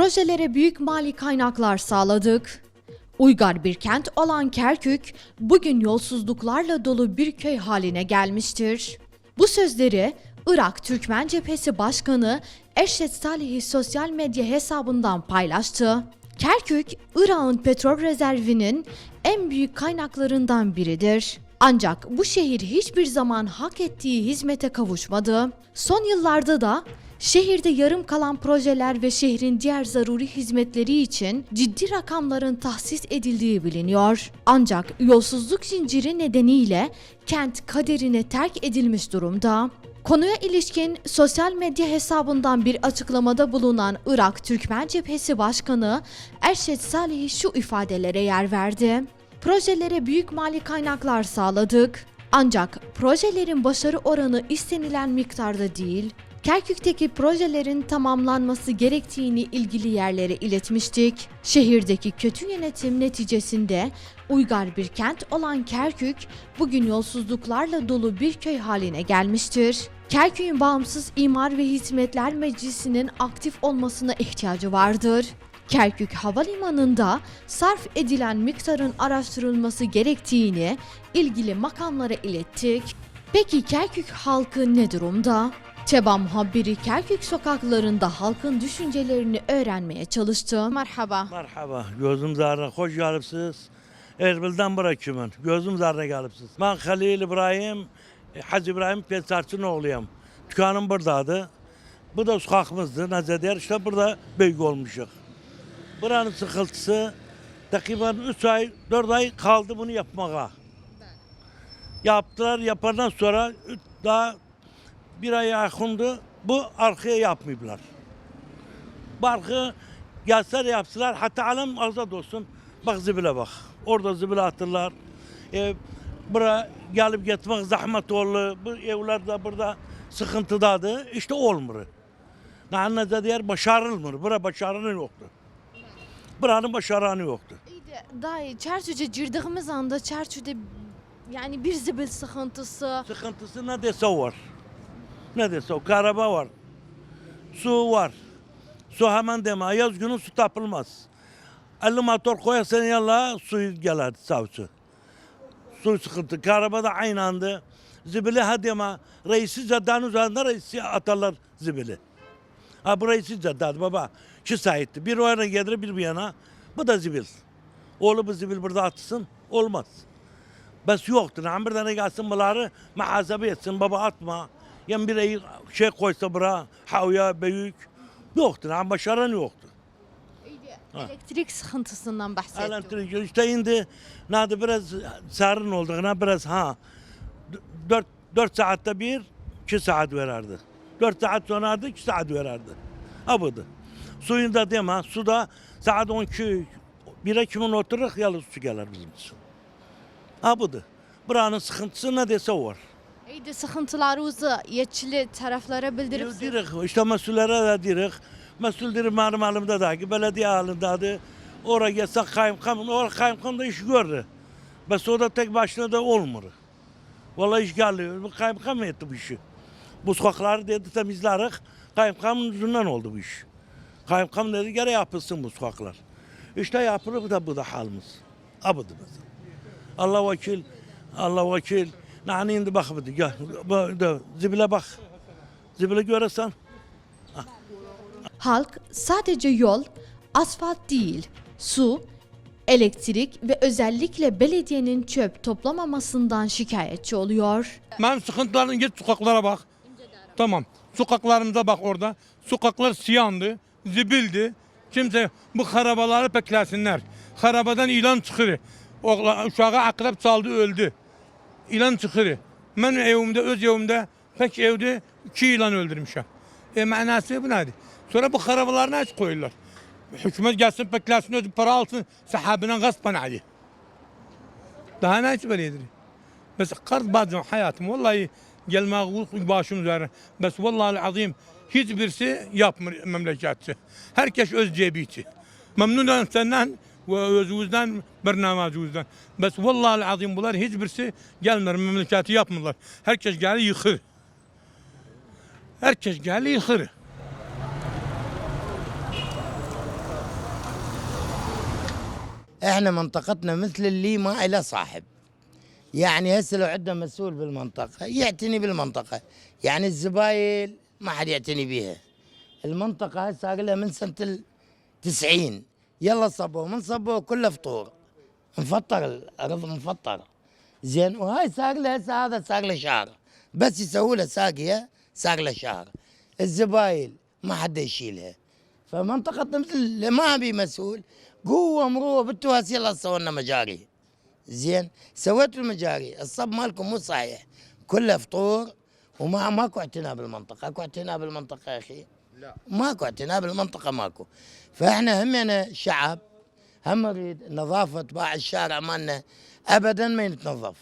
Projelere büyük mali kaynaklar sağladık. Uygar bir kent olan Kerkük, bugün yolsuzluklarla dolu bir köy haline gelmiştir. Bu sözleri Irak Türkmen Cephesi Başkanı Eşref Salih'i sosyal medya hesabından paylaştı. Kerkük, Irak'ın petrol rezervinin en büyük kaynaklarından biridir. Ancak bu şehir hiçbir zaman hak ettiği hizmete kavuşmadı. Son yıllarda da Şehirde yarım kalan projeler ve şehrin diğer zaruri hizmetleri için ciddi rakamların tahsis edildiği biliniyor. Ancak yolsuzluk zinciri nedeniyle kent kaderine terk edilmiş durumda. Konuya ilişkin sosyal medya hesabından bir açıklamada bulunan Irak Türkmen Cephesi Başkanı Erşet Salih şu ifadelere yer verdi. Projelere büyük mali kaynaklar sağladık. Ancak projelerin başarı oranı istenilen miktarda değil. Kerkük'teki projelerin tamamlanması gerektiğini ilgili yerlere iletmiştik. Şehirdeki kötü yönetim neticesinde uygar bir kent olan Kerkük bugün yolsuzluklarla dolu bir köy haline gelmiştir. Kerkük'ün bağımsız imar ve hizmetler meclisinin aktif olmasına ihtiyacı vardır. Kerkük Havalimanı'nda sarf edilen miktarın araştırılması gerektiğini ilgili makamlara ilettik. Peki Kerkük halkı ne durumda? Teba muhabiri Kerkük sokaklarında halkın düşüncelerini öğrenmeye çalıştı. Merhaba. Merhaba, gözüm zarına hoş gelipsiz. Erbil'den bırakıyorum. Gözüm zarına gelipsiz. Ben Halil İbrahim, e, Hacı İbrahim Pesarçı'nın oğluyum. Dükkanım buradaydı. Bu da sokakımızdı. Nezeder işte burada büyük olmuşuk. Buranın sıkıntısı takriben 3 ay, 4 ay kaldı bunu yapmaya. Yaptılar, yapardan sonra daha bir ay yakındı. Bu arkaya yapmıyorlar. Barkı gelseler yapsalar hatta alem azad olsun. Bak zibile bak. Orada zibile atırlar. E, bura gelip gitmek zahmet oldu. Bu evler de burada sıkıntıdadı. İşte olmuyor. Nahane diğer başarılmıyor. Bura başarını yoktu. Buranın başaranı yoktu. İyi de dayı çerçüce girdiğimiz anda çerçüde yani bir zibil sıkıntısı. Sıkıntısı ne dese var. Ne dese o. Karaba var. Su var. Su hemen deme. Yaz günü su tapılmaz. 50 motor koyarsan yalla suyu gelir savcı. Su sıkıntı. Karaba da aynı anda. Zibili ha deme. Reisi caddanın üzerinde reisi atarlar zibili. Ha bu reisi caddadı baba. Şu sahitti. Bir o yana gelir bir bir yana. Bu da zibil. Oğlu bu zibil burada atsın. Olmaz. Bes yoktu. Nam bir tane gelsin bunları muhasebe etsin. Baba atma. Yan bir şey koysa bura. Havya büyük. Yoktu. Nam başaran yoktu. Elektrik sıkıntısından bahsettim. Elektrik işte indi. Nadı biraz sarın olduğuna biraz ha. Dört, dört saatte bir, iki saat verirdi. Dört saat sonra da iki saat verirdi. Ha budur. Suyunda deme, suda saat 12, bire kimin oturur yalı su gelir bizim için. Ha budur. Buranın sıkıntısı ne dese var. İyi de sıkıntılarınızı yetkili taraflara bildirip Dirik, işte mesullere de dirik. Mesul dirik benim elimde da ki belediye halindedir. Oraya gelsek kaymakam, oraya kaymakam da iş görür. Bes o da tek başına da olmuyor. Vallahi iş geliyor. Bu kaymakam etti bu işi. Bu sokakları dedi temizlerik. Kaymakamın yüzünden oldu bu iş. Kaymakam dedi gene yapılsın bu sokaklar. İşte yapılır bu da bu da halimiz. Mesela. Allah vakil, Allah vakil. Nani indi bak bu gel. Bu da zibile bak. Zibile görürsen. halk sadece yol, asfalt değil, su, elektrik ve özellikle belediyenin çöp toplamamasından şikayetçi oluyor. Ben sıkıntıların git sokaklara bak. Tamam. Sokaklarımıza bak orada. Sokaklar siyandı, zibildi. Kimse bu harabaları peklesinler. Harabadan ilan çıkır. Oğla, uşağı akrep saldı öldü ilan tıkırı. Ben evimde, öz evimde pek evde iki ilan öldürmüşüm. E manası bu nedir? Sonra bu karabalarını aç koyuyorlar. Hükümet gelsin beklesin özü para alsın sahabinden gasp hadi. Daha ne hiç böyledir? Bes kart bazım hayatım vallahi gelmeği başım üzerine. Bes vallahi azim hiçbirisi yapmıyor memleketçi. Herkes öz cebi cebiyeti. Memnunum senden özümüzden, bernamacımızdan. Bes vallahi azim bunlar hiçbirisi gelmiyor memleketi yapmıyorlar. Herkes geldi yıkır. Herkes geldi yıkır. إحنا منطقتنا مثل اللي ما إلى صاحب يعني هسه لو عندنا مسؤول بالمنطقة يعتني بالمنطقة يعني الزبايل ما حد يعتني بيها المنطقة هسه أقول لها من سنة التسعين يلا صبوا من صبوا كله فطور. مفطر الأرض مفطر زين وهاي ساق له هسه هذا ساق له شهر. بس يسووا له ساقية ساق له شهر. الزبايل ما حد يشيلها. فمنطقة مثل ما بي مسؤول قوة مروة بالتواس يلا سوينا مجاري. زين سويتوا المجاري. الصب مالكم مو صحيح. كله فطور وما ماكو اعتناء بالمنطقة. أكو اعتناء بالمنطقة يا أخي. لا. ماكو اعتناء بالمنطقة ماكو. فإحنا همنا شعب هم نريد نظافة باع الشارع مالنا ابدا ما يتنظف.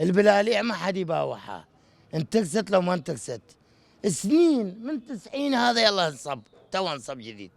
البلاليع ما حد يباوحها انتكست لو ما انتكست. سنين من 90 هذا يلا انصب. تو انصب جديد.